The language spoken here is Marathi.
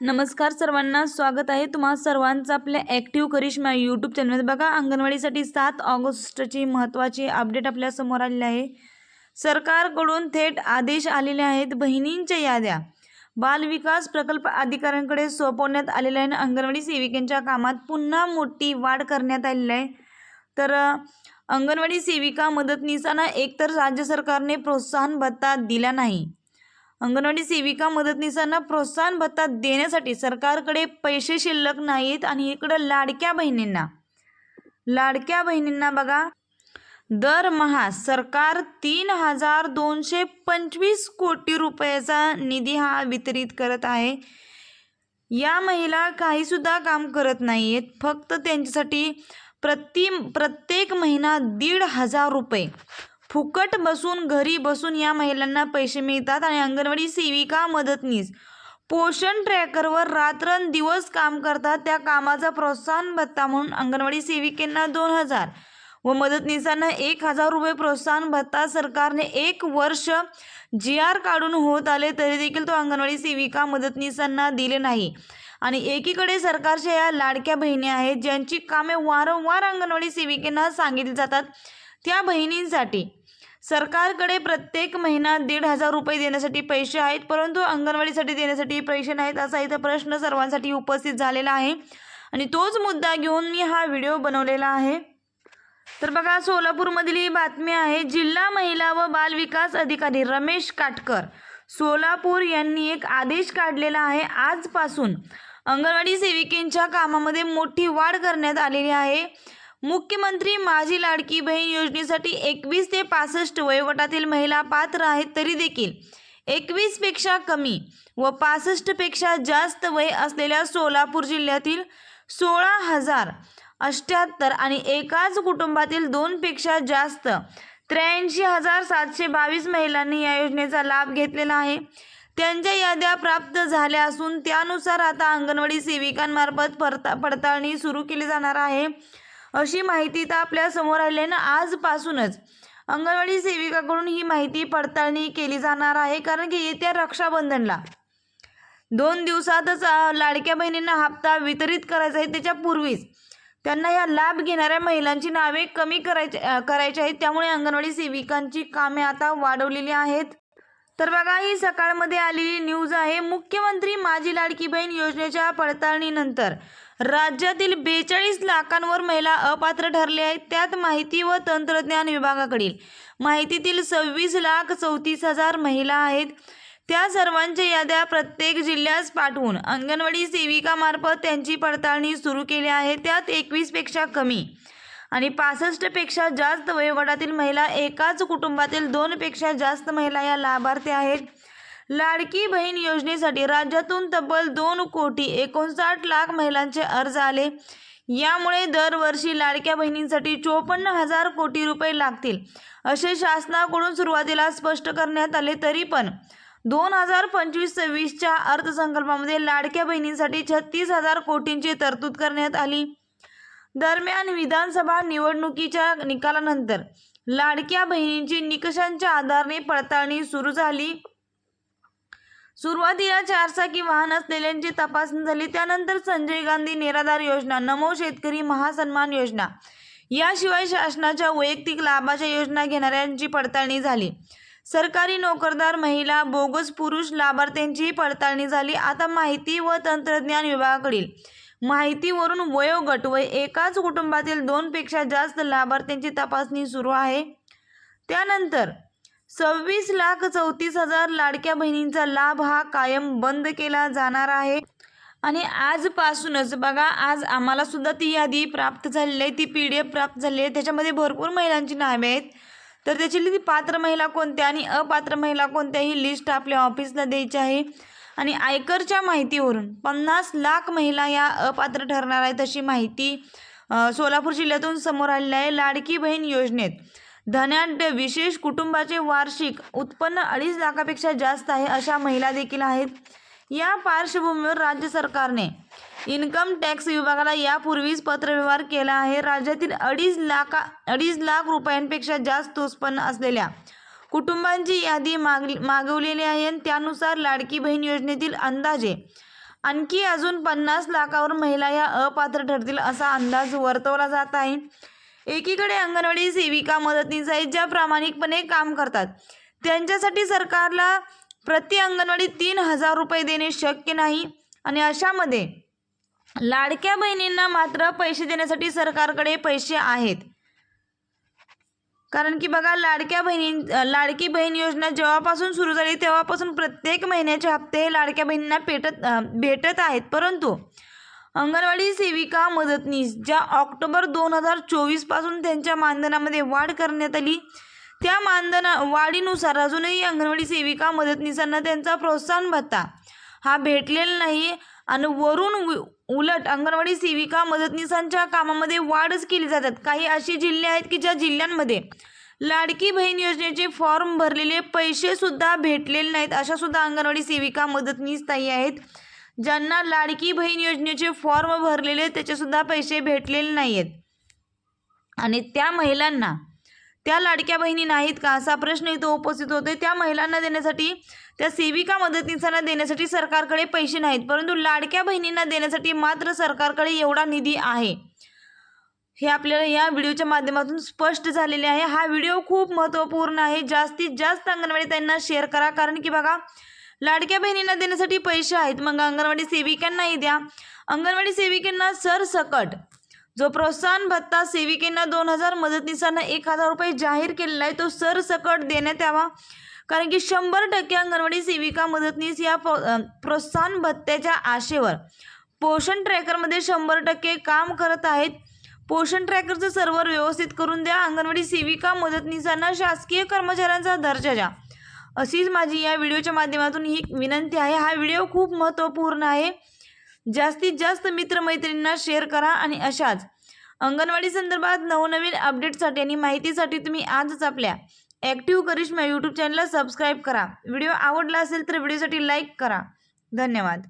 नमस्कार सर्वांना स्वागत आहे तुम्हा सर्वांचं आपल्या ॲक्टिव्ह करिश्मा यूट्यूब चॅनलमध्ये बघा अंगणवाडीसाठी सात ऑगस्टची महत्त्वाची अपडेट आपल्यासमोर आलेली आहे. सरकारकडून थेट आदेश आलेले आहेत बहिणींच्या याद्या. बालविकास प्रकल्प अधिकाऱ्यांकडे सोपवण्यात आलेल्या आहे आणि अंगणवाडी सेविकांच्या कामात पुन्हा मोठी वाढ करण्यात आलेली आहे. तर अंगणवाडी सेविका मदतनीसांना एकतर राज्य सरकारने प्रोत्साहन भत्ता दिला नाही अंगणवाडी सेविका मदतनीसांना प्रोत्साहन भत्ता देण्यासाठी सरकारकडे पैसे शिल्लक नाहीत आणि इकडं लाडक्या बहिणींना. लाडक्या बहिणींना बघा दरमहा सरकार तीन हजार दोनशे पंचवीस कोटी रुपयाचा निधी हा वितरित करत आहे. या महिला काहीसुद्धा काम करत नाही आहेत फक्त त्यांच्यासाठी प्रति प्रत्येक महिना दीड हजार रुपये. फुकट बसून घरी बसून या महिलांना पैसे मिळतात आणि अंगणवाडी सेविका मदतनीस. पोषण ट्रॅकरवर रात्रंदिवस काम करतात. त्या कामाचा प्रोत्साहन भत्ता म्हणून अंगणवाडी सेविकेंना दोन हजार व मदतनीसांना एक हजार रुपये प्रोत्साहन भत्ता सरकारने एक वर्ष जी आर काढून होत आले तरी देखील तो अंगणवाडी सेविका मदतनीसांना दिले नाही. आणि एकीकडे सरकारच्या या लाडक्या बहिणी आहेत ज्यांची कामे वारंवार अंगणवाडी सेविकेंना सांगितली जातात. त्या बहिणींसाठी. सरकारकडे प्रत्येक महिना दीड हजार रुपये देण्यासाठी पैसे आहेत परंतु अंगणवाडीसाठी देण्यासाठी पैसे नाहीत असा इथं प्रश्न सर्वांसाठी उपस्थित झालेला आहे. आणि तोच मुद्दा घेऊन मी हा व्हिडिओ बनवलेला आहे. तर बघा सोलापूरमधील ही बातमी आहे जिल्हा महिला व बाल विकास अधिकारी रमेश काटकर. सोलापूर यांनी एक आदेश काढलेला आहे आजपासून. अंगणवाडी सेविकेंच्या कामामध्ये मोठी वाढ करण्यात आलेली आहे. मुख्यमंत्री माझी लाडकी बहीण योजनेसाठी एकवीस ते पासष्ट वयोगटातील महिला पात्र आहेत तरी देखील एकवीसपेक्षा कमी व पासष्टपेक्षा जास्त वय असलेल्या सोलापूर जिल्ह्यातील सोळा हजार अष्ट्याहत्तर आणि एकाच कुटुंबातील दोनपेक्षा जास्त त्र्याऐंशी हजार सातशे बावीस महिलांनी या योजनेचा लाभ घेतलेला आहे. त्यांच्या याद्या प्राप्त झाल्या असून त्यानुसार आता अंगणवाडी सेविकांमार्फत पडता पडताळणी सुरू केली जाणार आहे. अशी माहिती तर आपल्यासमोर आली आहे ना आजपासूनच. अंगणवाडी सेविकाकडून ही माहिती पडताळणी केली जाणार आहे कारण की येत्या रक्षाबंधनला दोन दिवसातच लाडक्या बहिणींना हप्ता वितरित करायचा आहे त्याच्यापूर्वीच त्यांना या लाभ घेणाऱ्या महिलांची नावे कमी करायचे करायची आहेत. त्यामुळे अंगणवाडी सेविकांची कामे आता वाढवलेली आहेत. तर बघा ही सकाळमध्ये आलेली न्यूज आहे मुख्यमंत्री माझी लाडकी बहीण योजनेच्या पडताळणीनंतर राज्यातील बेचाळीस लाखांवर महिला अपात्र ठरले आहेत. त्यात माहिती व तंत्रज्ञान विभागाकडील माहितीतील सव्वीस लाख चौतीस हजार महिला आहेत. त्या सर्वांच्या याद्या प्रत्येक जिल्ह्यास पाठवून अंगणवाडी सेविकामार्फत त्यांची पडताळणी सुरू केली आहे. त्यात एकवीसपेक्षा कमी आणि पासष्टपेक्षा जास्त वयोगटातील महिला एकाच कुटुंबातील दोनपेक्षा जास्त महिला या लाभार्थी आहेत. लाडकी बहीण योजनेसाठी राज्यातून तब्बल दोन कोटी एकोणसाठ लाख महिलांचे अर्ज आले. यामुळे दरवर्षी लाडक्या बहिणींसाठी चोपन्न हजार कोटी रुपये लागतील असे शासनाकडून सुरुवातीला स्पष्ट करण्यात आले तरी पण दोन हजार पंचवीस सव्वीसच्या अर्थसंकल्पामध्ये लाडक्या बहिणींसाठी छत्तीस हजार कोटींची तरतूद करण्यात आली. दरम्यान विधानसभा निवडणुकीच्या निकालानंतर लाडक्या बहिणींची निकषांच्या आधाराने पडताळणी सुरू झाली. सुरुवातीला चारचाकी वाहन असलेल्यांची तपासणी झाली. त्यानंतर संजय गांधी निराधार योजना नमो शेतकरी महासन्मान योजना. याशिवाय शासनाच्या वैयक्तिक लाभाच्या योजना घेणाऱ्यांची पडताळणी झाली. सरकारी नोकरदार महिला बोगस पुरुष लाभार्थ्यांचीही पडताळणी झाली. आता माहिती व तंत्रज्ञान विभागाकडील माहितीवरून वयोगट व एकाच कुटुंबातील दोनपेक्षा जास्त लाभार्थ्यांची तपासणी सुरू आहे. त्यानंतर सव्वीस लाख चौतीस हजार लाडक्या बहिणींचा लाभ हा कायम बंद केला जाणार आहे. आणि आजपासूनच बघा आज आम्हाला सुद्धा ती यादी प्राप्त झालेली आहे. ती पी डी एफ प्राप्त झाली आहे. त्याच्यामध्ये भरपूर महिलांची नावे आहेत. तर त्याची ती पात्र महिला कोणत्या आणि अपात्र महिला कोणत्या ही लिस्ट आपल्या ऑफिसला द्यायची आहे. आणि आयकरच्या माहितीवरून पन्नास लाख महिला या अपात्र ठरणार आहेत अशी माहिती सोलापूर जिल्ह्यातून समोर आलेली आहे. लाडकी बहीण योजनेत धनाढ्य विशेष कुटुंबाचे वार्षिक उत्पन्न अडीच लाखापेक्षा जास्त आहे अशा महिला देखील आहेत. या पार्श्वभूमीवर राज्य सरकारने इन्कम टॅक्स विभागाला यापूर्वीच पत्रव्यवहार केला आहे. राज्यातील अडीच लाखा अडीच लाख रुपयांपेक्षा जास्त उत्पन्न असलेल्या कुटुंबांची यादी मागली मागवलेली आहे आणि त्यानुसार लाडकी बहीण योजनेतील अंदाजे आणखी अजून पन्नास लाखावर महिला या अपात्र ठरतील असा अंदाज वर्तवला जात आहे. एकीकडे अंगणवाडी सेविका मदतनीस आहेत ज्या प्रामाणिकपणे काम करतात. त्यांच्यासाठी सरकारला प्रति अंगणवाडी तीन हजार रुपये देणे शक्य नाही आणि अशामध्ये लाडक्या बहिणींना मात्र पैसे देण्यासाठी सरकारकडे पैसे आहेत. कारण की बघा लाडक्या बहिणी लाडकी बहीण योजना जेव्हापासून सुरू झाली तेव्हापासून प्रत्येक महिन्याचे हप्ते हे लाडक्या बहिणींना पेटत भेटत आहेत. परंतु अंगणवाडी सेविका मदतनीस ज्या ऑक्टोबर दोन हजार चोवीसपासून त्यांच्या मानधनामध्ये वाढ करण्यात आली त्या मानधना वाढीनुसार अजूनही अंगणवाडी सेविका मदतनीसांना त्यांचा प्रोत्साहन भत्ता हा भेटलेला नाही आणि वरून उ- उलट अंगणवाडी सेविका मदतनीसांच्या कामामध्ये वाढच केली जातात. काही असे जिल्हे आहेत की ज्या जिल्ह्यांमध्ये लाडकी बहीण योजनेचे फॉर्म भरलेले पैसे सुद्धा भेटलेले नाहीत. अशा सुद्धा अंगणवाडी सेविका मदतनीस ताई आहेत. ज्यांना लाडकी बहीण योजनेचे फॉर्म भरलेले त्याचेसुद्धा पैसे भेटलेले नाही आहेत आणि त्या महिलांना त्या लाडक्या बहिणी नाहीत का असा प्रश्न इथं उपस्थित होते त्या महिलांना देण्यासाठी त्या सेविका मदतनीसांना देण्यासाठी सरकारकडे पैसे नाहीत. परंतु लाडक्या बहिणींना देण्यासाठी मात्र सरकारकडे एवढा निधी आहे. हे आपल्याला या व्हिडिओच्या माध्यमातून स्पष्ट झालेले आहे. हा व्हिडिओ खूप महत्त्वपूर्ण आहे. जास्तीत जास्त अंगणवाडी त्यांना शेअर करा. कारण की बघा लाडक्या बहिणींना देण्यासाठी पैसे आहेत. मग अंगणवाडी सेविकांनाही द्या. अंगणवाडी सेविकांना सरसकट जो प्रोत्साहन भत्ता सेविकेंना दोन हजार मदतनीसांना एक हजार रुपये जाहीर केलेला आहे तो सरसकट देण्यात यावा. कारण की शंभर टक्के अंगणवाडी सेविका मदतनीस या प्रो प्रोत्साहन भत्त्याच्या आशेवर. पोषण ट्रॅकरमध्ये शंभर टक्के काम करत आहेत. पोषण ट्रॅकरचं सर्व्हर व्यवस्थित करून द्या. अंगणवाडी सेविका मदतनीसांना शासकीय कर्मचाऱ्यांचा दर्जा द्या. अशीच माझी या व्हिडिओच्या माध्यमातून ही विनंती आहे. हा व्हिडिओ खूप महत्त्वपूर्ण आहे. जास्तीत जास्त मित्रमैत्रिणींना शेअर करा आणि अशाच. अंगणवाडी संदर्भात नवनवीन अपडेटसाठी आणि माहितीसाठी तुम्ही आजच आपल्या ॲक्टिव्ह करिश्मा यूट्यूब चॅनलला सबस्क्राईब करा. व्हिडिओ आवडला असेल तर व्हिडिओसाठी लाईक करा. धन्यवाद.